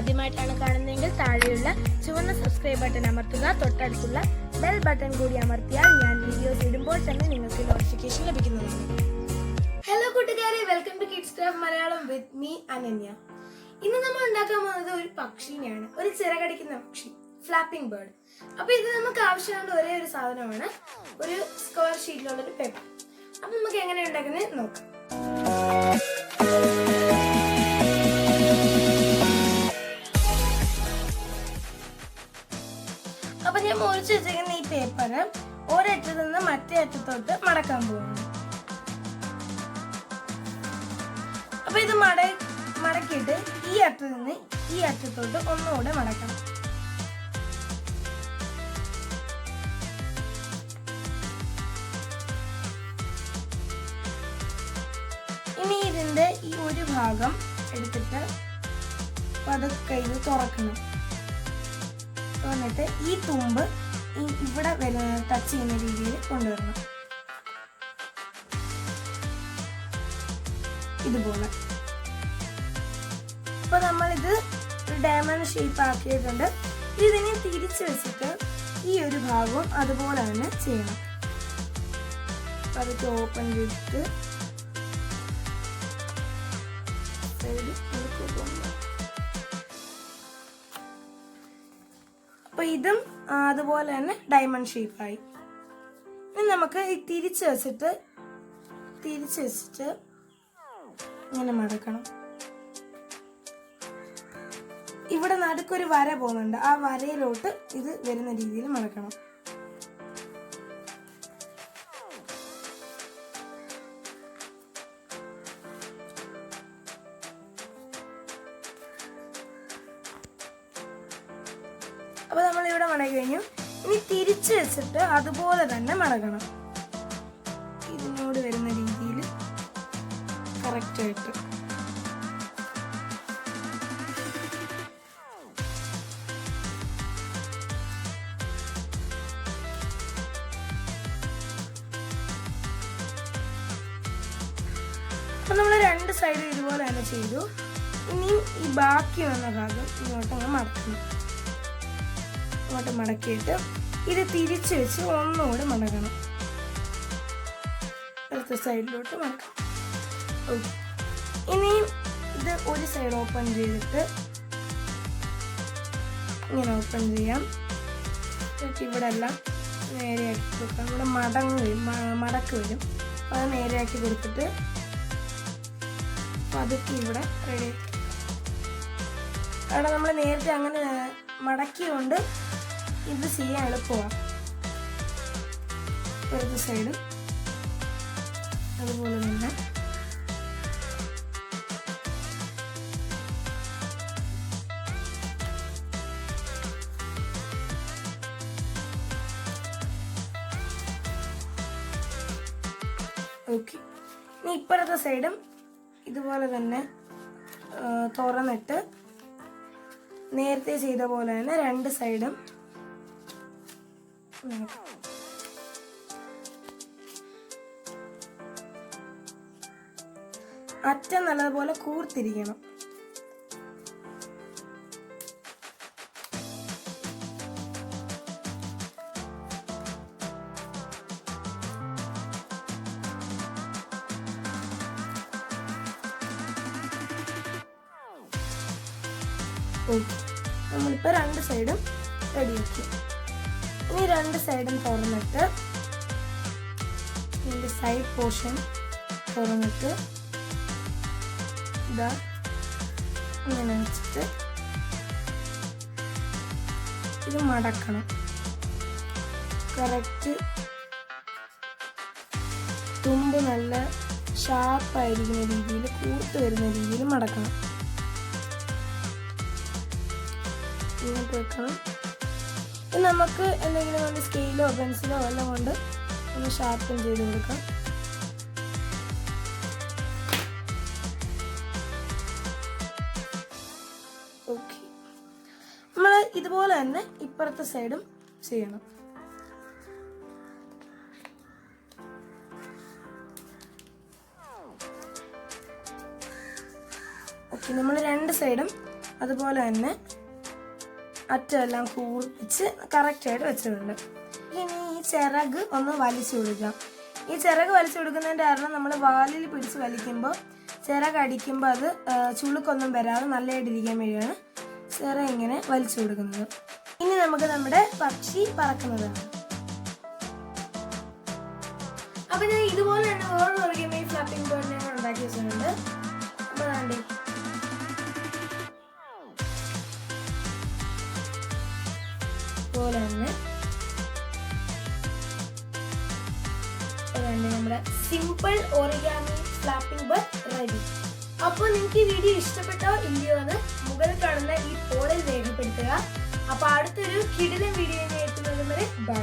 ആദ്യമായിട്ടാണ് കാണുന്നതെങ്കിൽ താഴെയുള്ള ചുവന്ന സബ്സ്ക്രൈബ് ബട്ടൺ അമർത്തുക. തൊട്ടടുത്തുള്ള ബെൽ ബട്ടൺ കൂടി അമർത്തിയാൽ ഞാൻ വീഡിയോസ് ഇടുമ്പോൾ തന്നെ നിങ്ങൾക്ക് നോട്ടിഫിക്കേഷൻ ലഭിക്കുന്നതാണ് ഹലോ കൂട്ടുകാരെ welcome to kids club Malayalam with me Ananya. ഇന്ന് നമ്മൾ ഉണ്ടാക്കാൻ പോകുന്നത് ഒരു പക്ഷിനെയാണ്. ഒരു ചിറകടിക്കുന്ന പക്ഷി ഫ്ലാപ്പിംഗ് ബേർഡ് അപ്പൊ ഇത് നമുക്ക് ആവശ്യമുള്ള ഒരേ ഒരു സാധനമാണ്. ഒരു സ്ക്വയർ ഷീറ്റിലുള്ള ഒരു പേപ്പർ അപ്പൊ നമുക്ക് എങ്ങനെ ഉണ്ടാക്കുന്നത് നോക്കാം. അറ്റത്തോട്ട് മടക്കാൻ പോകുന്നു അപ്പൊ ഇത് മട മടക്കിയിട്ട് ഈ അറ്റത്ത് നിന്ന് ഈ അറ്റത്തോട്ട് ഒന്നുകൂടെ മടക്കണം. ഇനി ഇതിന്റെ ഈ ഒരു ഭാഗം എടുത്തിട്ട് പതുക്കെ ഇത് തുറക്കണം. എന്നിട്ട് ഈ തുമ്പ് ഇവിടെ ടച്ച് ചെയ്യുന്ന രീതിയിൽ കൊണ്ടുവരണം. ഇതുപോലെ. അപ്പൊ നമ്മളിത് ഡയമണ്ട് ഷേപ്പ് ആക്കിയിട്ടുണ്ട്. ഇതിനെ തിരിച്ചു വെച്ചിട്ട് ഈ ഒരു ഭാഗവും അതുപോലെ തന്നെ ചെയ്യണം. അതൊക്കെ ഓപ്പൺ ചെയ്തിട്ട് ഇതും അതുപോലെ തന്നെ ഡയമണ്ട് ഷേപ്പായി ഇനി നമുക്ക് ഈ തിരിച്ച് വെച്ചിട്ട് തിരിച്ച് വെച്ചിട്ട് ഇങ്ങനെ മടക്കണം. ഇവിടെ നടുക്കൊരു വര പോകുന്നുണ്ട്. ആ വരയിലോട്ട് ഇത് വരുന്ന രീതിയിൽ മടക്കണം. ഇവിടെ മടക്കി കഴിഞ്ഞു ഇനി തിരിച്ചു വെച്ചിട്ട് അതുപോലെ തന്നെ മടക്കണം ഇതിനോട് വരുന്ന രീതിയിൽ കറക്റ്റ് ആയിട്ട്. അപ്പൊ നമ്മൾ രണ്ട് സൈഡും ഇതുപോലെ തന്നെ ചെയ്തു. ഇനിയും ഈ ബാക്കി വന്ന ഭാഗം ഇങ്ങോട്ട് അങ്ങ് മടക്കണം. ഇങ്ങോട്ട് മടക്കിയിട്ട് ഇത് തിരിച്ചു വെച്ച് ഒന്നുകൂടെ മടക്കണം അടുത്ത സൈഡിലോട്ട് മടക്കണം. ഓക്കെ ഇനിയും ഇത് ഒരു സൈഡ് ഓപ്പൺ ചെയ്തിട്ട് ഇങ്ങനെ ഓപ്പൺ ചെയ്യാം. ഇവിടെ എല്ലാം നേരെയാക്കി കൊടുക്കാം. ഇവിടെ മടങ്ങ് മടക്ക് വരും. അത് നേരെയാക്കി കൊടുത്തിട്ട് പതുക്കി ഇവിടെ റെഡി അവിടെ നമ്മൾ നേരത്തെ അങ്ങനെ മടക്കിയോണ്ട് ഇത് ചെയ്യാൻ എളുപ്പമാണ് ഇപ്പുറത്തെ സൈഡും അതുപോലെ തന്നെ ഓക്കെ ഇനി ഇപ്പുറത്തെ സൈഡും ഇതുപോലെ തന്നെ തുറന്നിട്ട് നേരത്തെ ചെയ്ത പോലെ തന്നെ രണ്ട് സൈഡും. അറ്റം നല്ലതുപോലെ കൂർത്തിരിക്കണം. നമ്മളിപ്പോ രണ്ട് സൈഡും റെഡിയാക്കി ഇനി രണ്ട് സൈഡും തുറന്നിട്ട് ഇതിന്റെ സൈഡ് പോർഷൻ തുറന്നിട്ട് ഇതാ ഇങ്ങനെ വെച്ചിട്ട് ഇത് മടക്കണം. കറക്റ്റ് തുമ്പ് നല്ല ഷാർപ്പായിരിക്കുന്ന രീതിയിൽ കൂർത്ത് വരുന്ന രീതിയിൽ മടക്കണം. ഇങ്ങനെ വെക്കണം. നമുക്ക് എന്തെങ്കിലും കൊണ്ട് സ്കെയിലോ പെൻസിലോ എല്ലാം കൊണ്ട് ഒന്ന് ഷാർപ്പൻ ചെയ്ത് കൊടുക്കാം. ഓക്കെ നമ്മൾ ഇതുപോലെ തന്നെ ഇപ്പുറത്തെ സൈഡും ചെയ്യണം. ഓക്കെ നമ്മൾ രണ്ട് സൈഡും അതുപോലെ തന്നെ അറ്റമെല്ലാം കൂർപ്പിച്ച് കറക്റ്റായിട്ട് വെച്ചിട്ടുണ്ട്. ഇനി ഈ ചിറക് ഒന്ന് വലിച്ചു കൊടുക്കാം. ഈ ചിറക് വലിച്ചു കൊടുക്കുന്നതിന്റെ കാരണം നമ്മൾ വാലിൽ പിടിച്ച് വലിക്കുമ്പോൾ ചിറക് അടിക്കുമ്പോൾ അത് ചുളുക്കൊന്നും വരാതെ നല്ലതായിട്ട് ഇരിക്കാൻ വേണ്ടിയാണ് ചിറ ഇങ്ങനെ വലിച്ചു കൊടുക്കുന്നത്. ഇനി നമുക്ക് നമ്മുടെ പക്ഷി പറക്കുന്നതാണ് അപ്പൊ ഞാൻ ഇതുപോലെ തന്നെ വേറെ പറയുമ്പോൾ ഈ ഫ്ലപ്പിംഗ് ഞാൻ ഉണ്ടാക്കി വെച്ചിട്ടുണ്ട്. അപ്പൊ പോലെ തന്നെ simple origami flapping bird ready അപ്പോൾ നിങ്ങൾക്ക് ഈ വീഡിയോ ഇഷ്ടപ്പെട്ടോ ഇല്ലയോ എന്ന് മുകളിൽ കാണുന്ന ഈ പോളിൽ രേഖപ്പെടുത്തുക. അപ്പോൾ അടുത്തൊരു കിടിലൻ വീഡിയോ എത്തുന്നത് വരെ ബൈ